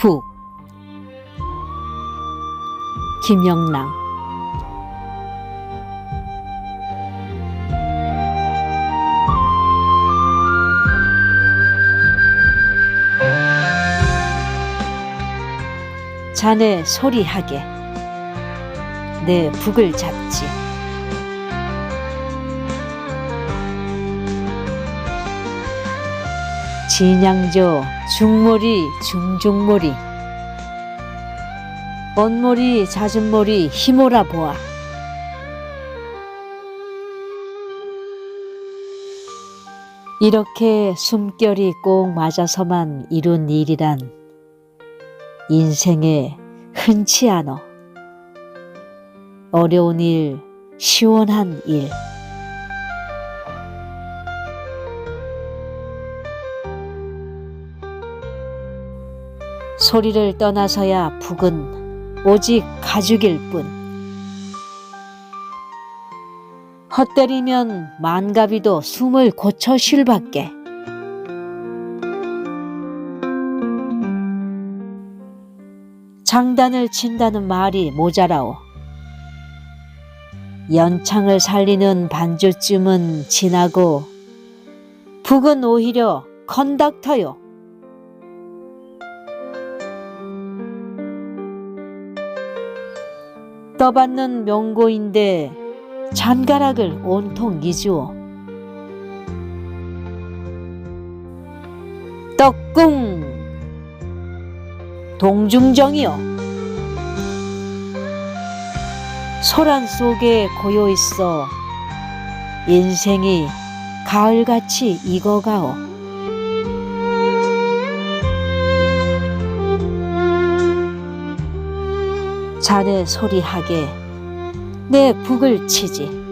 북 김영랑. 자네 소리하게. 내 북을 잡지 진양조 중머리 중중머리. 먼머리 잦은머리 힘오라 보아. 이렇게 숨결이 꼭 맞아서만 이룬 일이란 인생에 흔치 않어 어려운 일, 시원한 일 소리를 떠나서야 북은 오직 가죽일 뿐. 헛때리면 만가비도 숨을 고쳐 쉴 밖에. 장단을 친다는 말이 모자라오. 연창을 살리는 반주쯤은 지나고 북은 오히려 컨덕터요. 떠받는 명고인데 잔가락을 온통 잊으오. 떡궁 동중정이요. 소란 속에 고여 있어 인생이 가을같이 익어가오. 자네 소리하게 내 북을 치지.